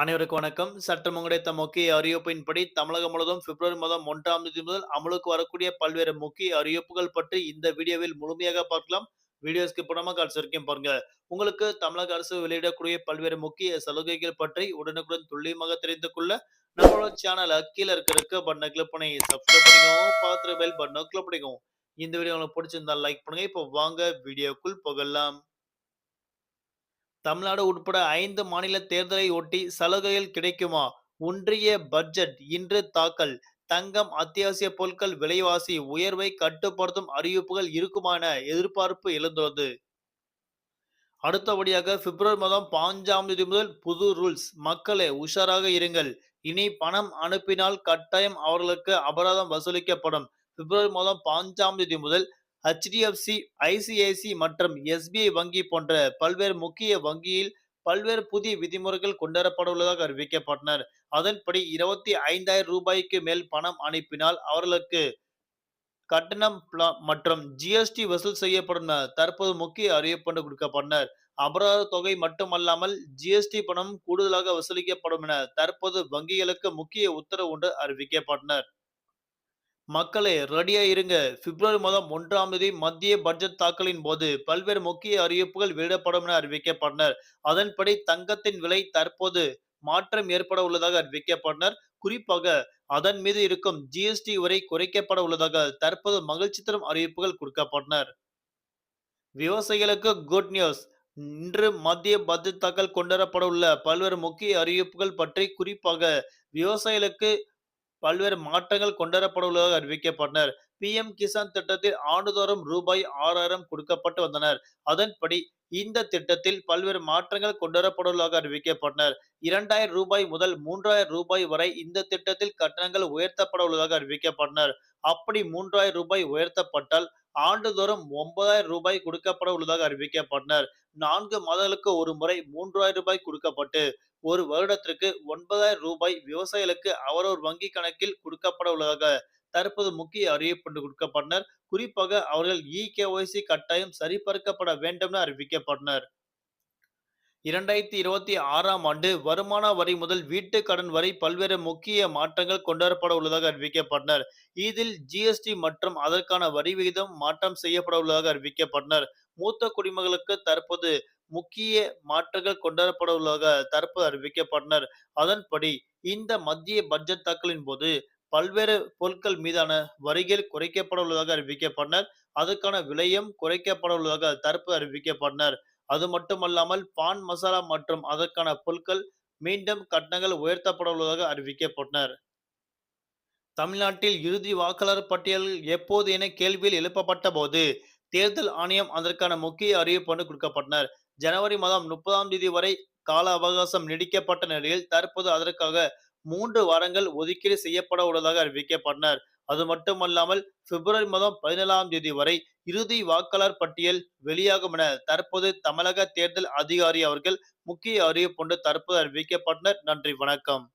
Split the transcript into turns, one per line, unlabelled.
அனைவருக்கும் வணக்கம். சற்று கிடைத்த முக்கிய அறிவிப்பின்படி தமிழகம் முழுவதும் பிப்ரவரி மாதம் ஒன்றாம் தேதி முதல் அமலுக்கு வரக்கூடிய பல்வேறு முக்கிய அறிவிப்புகள் பற்றி இந்த வீடியோவில் முழுமையாக பார்க்கலாம். வீடியோஸ்க்கு ஸ்கிப் பண்ணாம கடைசி வரைக்கும் பாருங்க. உங்களுக்கு தமிழக அரசு வெளியிடக்கூடிய பல்வேறு முக்கிய சலுகைகள் பற்றி உடனுக்குடன் துல்லியமாக தெரிந்து கொள்ள நம்மளோட சேனல் கீழ இருக்கிறதுக்கு ரெக்க பட்டனை கிளிக் பண்ணி சப்ஸ்கிரைப் பண்ணிக்கோங்க. பார்த்து பெல் பட்டனை கிளிக் பண்ணிக்கோங்க. இந்த வீடியோ உங்களுக்கு பிடிச்சிருந்தா லைக் பண்ணுங்க. இப்போ வாங்க வீடியோக்குள் போகலாம். தமிழ்நாடு உட்பட ஐந்து மாநில தேர்தலை ஒட்டி சலுகைகள் கிடைக்குமா? ஒன்றிய பட்ஜெட் இன்று தாக்கல் தங்கம், அத்தியாவசிய பொருட்கள் விலைவாசி உயர்வை கட்டுப்படுத்தும் அறிவிப்புகள் இருக்குமா என எதிர்பார்ப்பு எழுந்துள்ளது. அடுத்தபடியாக பிப்ரவரி மாதம் பாஞ்சாம் தேதி முதல் புது ரூல்ஸ். மக்களே உஷாராக இருங்கள். இனி பணம் அனுப்பினால் கட்டாயம் அவர்களுக்கு அபராதம் வசூலிக்கப்படும். பிப்ரவரி மாதம் பாஞ்சாம் தேதி முதல் ஹெச்டிஎஃப்சி, ஐசிஐசி மற்றும் எஸ்பிஐ வங்கி போன்ற பல்வேறு முக்கிய வங்கியில் பல்வேறு புதிய விதிமுறைகள் கொண்டுவரப்படவுள்ளதாக அறிவிக்கப்பட்டனர். அதன்படி இருபத்தி ஐந்தாயிரம் ரூபாய்க்கு மேல் பணம் அனுப்பினால் அவர்களுக்கு கட்டணம் மற்றும் ஜிஎஸ்டி வசூல் செய்யப்படும் தற்போது முக்கிய அறிவிப்பு கொடுக்கப்பட்டனர். அபராத தொகை மட்டுமல்லாமல் ஜிஎஸ்டி பணம் கூடுதலாக வசூலிக்கப்படும் என தற்போது வங்கிகளுக்கு முக்கிய உத்தரவு ஒன்று அறிவிக்கப்பட்டனர். மக்களே ரெடியா இருங்க. பிப்ரவரி மாதம் ஒன்றாம் தேதி மத்திய பட்ஜெட் தாக்கலின் போது பல்வேறு முக்கிய அறிவிப்புகள் வெளியிடப்படும் என அறிவிக்கப்பட்டனர். அதன்படி தங்கத்தின் விலை தற்போது மாற்றம் ஏற்பட உள்ளதாக அறிவிக்கப்பட்டனர். குறிப்பாக அதன் மீது இருக்கும் ஜிஎஸ்டி வரை குறைக்கப்பட உள்ளதாக தற்போது மகிழ்ச்சி தரும் அறிவிப்புகள் கொடுக்கப்பட்டனர். விவசாயிகளுக்கு குட் நியூஸ் இன்று மத்திய பட்ஜெட் தாக்கல் கொண்டுவரப்பட உள்ள பல்வேறு முக்கிய அறிவிப்புகள் பற்றி குறிப்பாக விவசாயிகளுக்கு பல்வேறு மாற்றங்கள் கொண்டுவரப்படுவதாக அறிவிக்கப்பட்டனர் அறிவிக்கப்பட்டனர். பிஎம் கிசான் திட்டத்தில் ஆண்டுதோறும் ரூபாய் ஆறாயிரம் கொடுக்கப்பட்டு வந்தனர். அதன்படி இந்த திட்டத்தில் பல்வேறு மாற்றங்கள் கொண்டுவரப்படுவதாக அறிவிக்கப்பட்டனர். இரண்டாயிரம் ரூபாய் முதல் மூன்றாயிரம் ரூபாய் வரை இந்த திட்டத்தில் கட்டணங்கள் உயர்த்தப்பட உள்ளதாக அறிவிக்கப்பட்டனர். அப்படி மூன்றாயிரம் ரூபாய் உயர்த்தப்பட்டால் ஆண்டுதோறும் ஒன்பதாயிரம் ரூபாய் கொடுக்கப்பட உள்ளதாக அறிவிக்கப்பட்டனர். நான்கு மாதங்களுக்கு ஒரு முறை மூன்றாயிரம் ரூபாய் கொடுக்கப்பட்டு ஒரு வருடத்திற்கு ஒன்பதாயிரம் ரூபாய் விவசாயிகளுக்கு அவரவர் வங்கி கணக்கில் கொடுக்கப்பட உள்ளதாக தற்போது முக்கிய அறிவிப்பு கொடுக்கப்பட்டனர். குறிப்பாக அவர்கள் இ-கேஒய்சி கட்டாயம் சரிபார்க்கப்பட வேண்டும் என அறிவிக்கப்பட்டனர். 2026ஆம் ஆண்டு வருமான வரி முதல் வீட்டு கடன் வரை பல்வேறு முக்கிய மாற்றங்கள் கொண்டுவரப்பட உள்ளதாக அறிவிக்கப்பட்டனர். இதில் ஜிஎஸ்டி மற்றும் அதற்கான வரி விகிதம் மாற்றம் செய்யப்பட உள்ளதாக அறிவிக்கப்பட்டனர். மூத்த குடிமக்களுக்கு தற்போது முக்கிய மாற்றங்கள் கொண்டுவரப்பட உள்ளதாக தற்போது அறிவிக்கப்பட்டனர். அதன்படி இந்த மத்திய பட்ஜெட் தாக்கலின் போது பல்வேறு பொருட்கள் மீதான வரிகள் குறைக்கப்பட உள்ளதாக அறிவிக்கப்பட்டனர். அதற்கான விலையும் குறைக்கப்பட உள்ளதாக தற்போது அறிவிக்கப்பட்டனர். அது மட்டுமல்லாமல் பான் மசாலா மற்றும் அதற்கான பொருட்கள் மீண்டும் கட்டணங்கள் உயர்த்தப்பட உள்ளதாக அறிவிக்கப்பட்டனர். தமிழ்நாட்டில் இறுதி வாக்காளர் பட்டியல் எப்போது என கேள்வியில் எழுப்பப்பட்ட போது தேர்தல் ஆணையம் அதற்கான முக்கிய அறிவிப்பு ஒன்று கொடுக்கப்பட்டனர். ஜனவரி மாதம் 30ஆம் தேதி வரை கால அவகாசம் நீடிக்கப்பட்ட நிலையில் தற்போது அதற்காக மூன்று வாரங்கள் ஒதுக்கீடு செய்யப்பட உள்ளதாக அறிவிக்கப்பட்டனர். அது மட்டுமல்லாமல் பிப்ரவரி மாதம் 17ஆம் தேதி வரை இறுதி வாக்காளர் பட்டியல் வெளியாகும் என தற்போது தமிழக தேர்தல் அதிகாரி அவர்கள் முக்கிய அறிவிப்பு ஒன்று தற்போது அறிவிக்கப்பட்டனர். நன்றி வணக்கம்.